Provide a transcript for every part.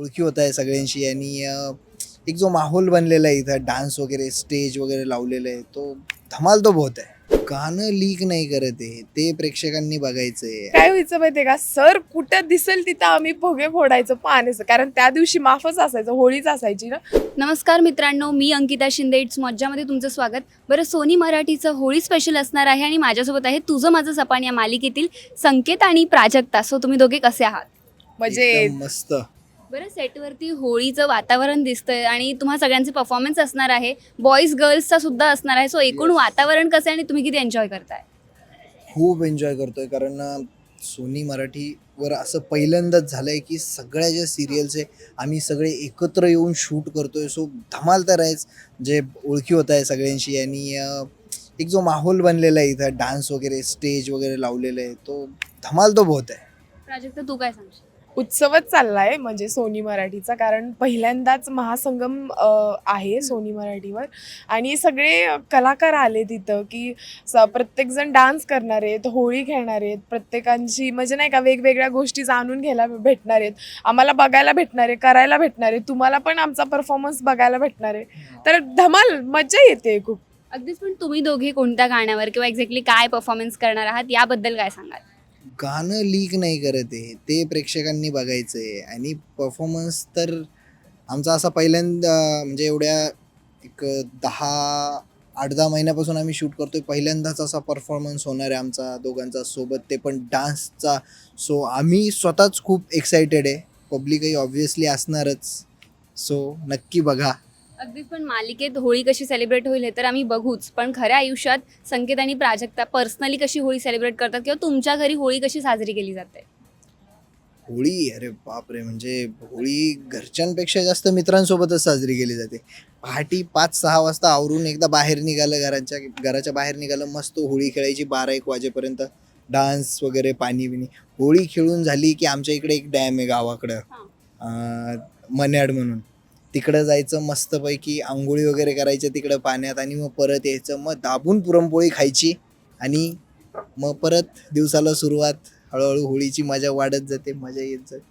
ओळखी होत आहे सगळ्यांशी. आणि एक जो माहोल बनलेला आहे इथं डान्स वगैरे स्टेज वगैरे लावलेलं आहे तो धमाल तो बहुत आहे. गाणं लीक नाही करत आहे. ते प्रेक्षकांनी बघायचं आहे काय व्हायचं माहितीये का? सर कुठं दिसेल तिथं आम्ही भोगे फोडायचं पाण्याचं. कारण त्या दिवशी माफच असायचं होळीच असायची ना. नमस्कार मित्रांनो मी अंकिता शिंदे. इट्स मज्जामध्ये तुमचं स्वागत. बरं सोनी मराठीचं होळी स्पेशल असणार आहे आणि माझ्यासोबत आहे तुझं माझं सपान या मालिकेतील संकेत आणि प्राजक्ता. सो तुम्ही दोघे कसे आहात? म्हणजे एकदम मस्त. बरं सेटवरती होळीचं वातावरण दिसतंय आणि तुम्हा सगळ्यांचे परफॉर्मन्स असणार आहे. बॉईज गर्ल्सचा सुद्धा असणार आहे. सो एकूण. वातावरण कसं आहे आणि तुम्ही किती एन्जॉय करताय? खूप एन्जॉय करतोय. कारण अं, सोनी मराठीवर असं पहिल्यांदाच झालंय की सगळ्या ज्या सिरियल्स आहे आम्ही सगळे एकत्र येऊन शूट करतोय. सो धमाल तर आहेच. जे ओळखी होत आहे सगळ्यांशी. आणि अं, एक जो माहोल बनलेला आहे इथं डान्स वगैरे स्टेज वगैरे लावलेलं आहे तो धमाल तो बहुत आहे. प्राजक्ता तू काय सांगशील? उत्सवच चाललाय म्हणजे सोनी मराठीचा कारण पहिल्यांदाच महासंगम अं, आहे सोनी मराठीवर. आणि सगळे कलाकार आले तिथं की स- प्रत्येकजण डान्स करणार आहेत होळी खेळणार आहेत प्रत्येकांची म्हणजे नाही का वेगवेगळ्या गोष्टी जाणून घ्यायला भेटणार आहेत. आम्हाला बघायला भेटणार आहे करायला भेटणार आहे तुम्हाला पण आमचा परफॉर्मन्स बघायला भेटणार आहे. तर धमाल मजा येते खूप. अगदीच पण तुम्ही दोघे कोणत्या गाण्यावर किंवा एक्झॅक्टली काय परफॉर्मन्स करणार आहात याबद्दल काय सांगाल? गाणं लीक नाही करत आहे. ते प्रेक्षकांनी बघायचं आहे आणि परफॉर्मन्स तर आमचा असा पहिल्यांदा म्हणजे एवढ्या एक दहा आठ दहा महिन्यापासून आम्ही शूट करतोय. पहिल्यांदाच असा परफॉर्मन्स होणार आहे आमचा दोघांचा. सोबत ते पण डान्सचा सो आम्ही स्वतःच खूप एक्सायटेड आहे. पब्लिकही ऑब्व्हियसली असणारच. सो नक्की बघा. अगदीच पण मालिकेत होळी कशी सेलिब्रेट होईल हे तर आम्ही बघूच. पण खऱ्या आयुष्यात संकेत आणि प्राजक्ता पर्सनली कशी होळी सेलिब्रेट करतात किंवा तुमच्या घरी होळी कशी साजरी केली जाते? होळी अरे बापरे म्हणजे होळी घरच्यांपेक्षा जास्त मित्रांसोबतच साजरी केली जाते. पहाटे पाच सहा वाजता आवरून एकदा बाहेर निघालं घराच्या घराच्या बाहेर निघालं मस्त होळी खेळायची बारा एक वाजेपर्यंत डान्स वगैरे पाणी बिणी होळी खेळून झाली की आमच्या इकडे एक डॅम आहे गावाकडं. मन्याड म्हणून. तिकडं जायचं मस्तपैकी आंघोळी वगैरे करायचं तिकडं पाण्यात आणि मग परत यायचं मग दाबून पुरणपोळी खायची आणि मग परत दिवसाला सुरुवात हळूहळू होळीची मजा वाढत जाते मजा येत जाते.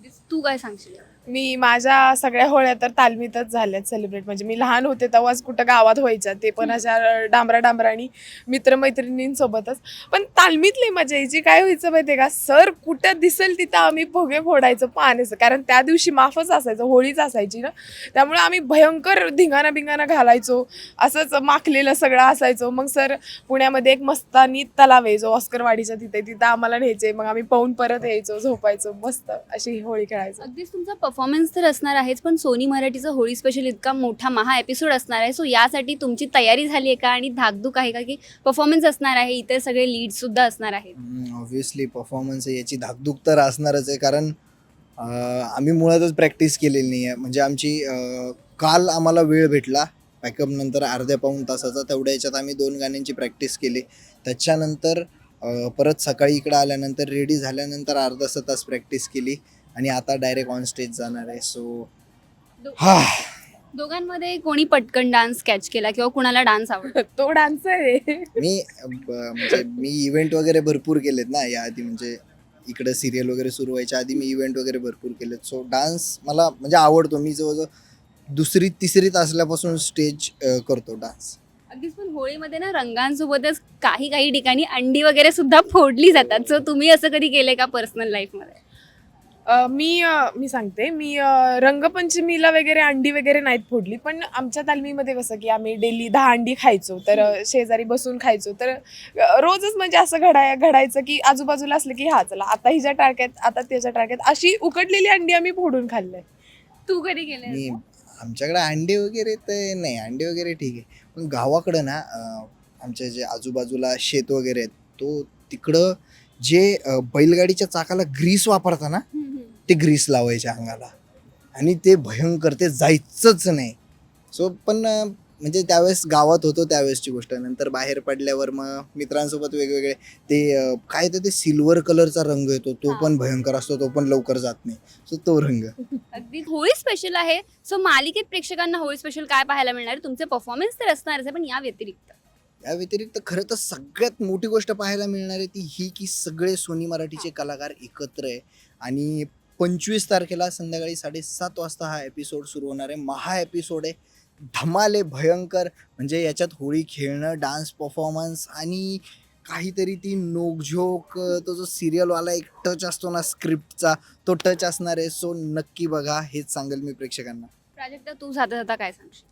अगदीच तू काय सांगशील? मी माझ्या सगळ्या होळ्या तर तालमीतच झाल्यात सेलिब्रेट म्हणजे मी लहान होते तेव्हाच कुठं गावात व्हायच्या. ते पण अशा डांबरा डांबरानी मित्रमैत्रिणींसोबतच. पण तालमीतली मजा यायची. काय व्हायचं माहितीये का? सर कुठं दिसेल तिथं आम्ही भोगे फोडायचं पाण्याचं. कारण त्या दिवशी माफच असायचं होळीच असायची ना. त्यामुळे आम्ही भयंकर धिंगाणा बिंगाणा घालायचो. असंच माखलेलं सगळं असायचो. मग सर पुण्यामध्ये एक मस्तानी तलाव आहे जो ऑस्करवाडीच्या तिथे तिथं आम्हाला न्यायचे. मग आम्ही पाहून परत यायचो झोपायचो. मस्त अशी होळी खेळायचो. अगदीच तुमचा परफॉर्मन्स तर असणार आहेच पण सोनी मराठीचं होळी स्पेशल इतका मोठा महा एपिसोड असणार आहे. सो यासाठी तुमची तयारी झाली आहे का आणि धाकधूक आहे का की परफॉर्मन्स असणार आहे इतर सगळे लीड सुद्धा असणार आहेत? ऑब्व्हियसली परफॉर्मन्स आहे याची धाकधूक तर असणारच आहे कारण अं, आम्ही मुळातच प्रॅक्टिस केलेली नाही आहे. म्हणजे आमची अं, काल आम्हाला वेळ भेटला पॅकअप नंतर अर्ध्या पाऊण तासाचा तेवढ्या याच्यात आम्ही दोन गाण्यांची प्रॅक्टिस केली. त्याच्यानंतर अं, परत सकाळी इकडं आल्यानंतर रेडी झाल्यानंतर अर्धा तास प्रॅक्टिस केली. आणि आता डायरेक्ट ऑन स्टेज जाणार आहे सो हा. दोघांमध्ये कोणी पटकन डान्स कॅच केला किंवा कुणाला डान्स आवडतो तो डान्सर आहे. मी ब- म्हणजे मी इव्हेंट वगैरे भरपूर केलेत ना याआधी म्हणजे इकडे सिरियल वगैरे सुरू व्हायच्या आधी मी इव्हेंट वगैरे भरपूर केलेत. सो डान्स मला म्हणजे आवडतो. मी जवळजवळ दुसरी तिसरीत असल्यापासून स्टेज करतो डान्स अगदीच पण होळीमध्ये ना रंगांसोबतच काही काही ठिकाणी अंडी वगैरे सुद्धा फोडली जातात. सो तुम्ही असं कधी केलंय का पर्सनल लाईफमध्ये मी मी सांगते. मी रंगपंचमीला वगैरे अंडी वगैरे नाहीत फोडली. पण आमच्या तालमीमध्ये कसं की आम्ही डेली दहा अंडी खायचो. तर शेजारी बसून खायचो. तर रोजच म्हणजे असं घडाय घडायचं की आजूबाजूला असलं की हा चला आता हिच्या टाळक्यात आता त्याच्या टाळक्यात अशी उकडलेली अंडी आम्ही फोडून खाल्लंय. तू कधी मी आमच्याकडे अंडे वगैरे तर नाही. अंडे वगैरे ठीक आहे. पण गावाकडं ना आमच्या जे आजूबाजूला शेत वगैरे आहेत तो तिकडं जे बैलगाडीच्या चाकाला ग्रीस वापरता ना. ते ग्रीस लावायचे अंगाला. आणि ते भयंकर ते जायचंच नाही. सो पण म्हणजे त्यावेळेस गावात होतो त्यावेळेसची गोष्ट. नंतर बाहेर पडल्यावर मग मित्रांसोबत वेगवेगळे ते काय तर ते सिल्वर कलरचा रंग येतो. तो. पण भयंकर असतो तो पण लवकर जात नाही. सो तो रंग. अगदी होळी स्पेशल आहे. सो मालिकेत प्रेक्षकांना होळी स्पेशल काय पाहायला मिळणार? आहे? तुमचे परफॉर्मन्स तर असणारच आहे पण या व्यतिरिक्त. या व्यतिरिक्त खरं तर सगळ्यात मोठी गोष्ट पाहायला मिळणार आहे ती ही की सगळे सोनी मराठीचे कलाकार एकत्र आहे. आणि पंचवीस तारखेला संध्याकाळी साडेसात वाजता हा एपिसोड सुरू होणार आहे. महा एपिसोड आहे. धमाले भयंकर म्हणजे याच्यात होळी खेळणं डान्स परफॉर्मन्स आणि काहीतरी ती नोकझोक तो जो सिरियलवाला एक टच असतो ना स्क्रिप्टचा तो टच असणार आहे. सो नक्की बघा हेच सांगेल मी प्रेक्षकांना. प्राजक्ता तू जाता जाता काय सांगशील?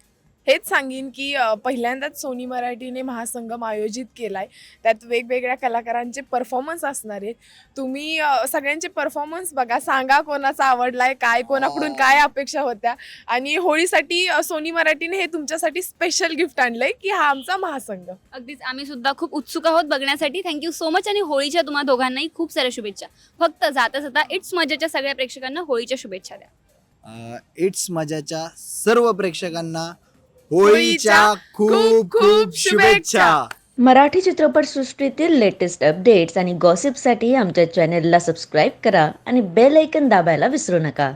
हेच सांगेन की पहिल्यांदाच सोनी मराठीने महासंगम आयोजित केलाय. त्यात वेगवेगळ्या कलाकारांचे परफॉर्मन्स असणार आहेत. तुम्ही सगळ्यांचे परफॉर्मन्स बघा. सांगा कोणाचा आवडलाय काय कोणाकडून काय अपेक्षा होत्या. आणि होळीसाठी सोनी मराठीने हे तुमच्यासाठी स्पेशल गिफ्ट आणलंय की हा आमचा महासंगम. अगदीच. आम्ही सुद्धा खूप उत्सुक आहोत बघण्यासाठी. थँक्यू सो मच आणि होळीच्या तुम्हा दोघांनाही खूप साऱ्या शुभेच्छा. फक्त जाता जाता इट्स मजाच्या सगळ्या प्रेक्षकांना होळीच्या शुभेच्छा द्या. इट्स मजाच्या सर्व प्रेक्षकांना होळीच्या खूप खूप खूप शुभेच्छा. मराठी चित्रपटसृष्टीतील लेटेस्ट अपडेट्स आणि गॉसिपसाठी आमच्या चॅनेलला सबस्क्राईब करा आणि बेल ऐकन दाबायला विसरू नका.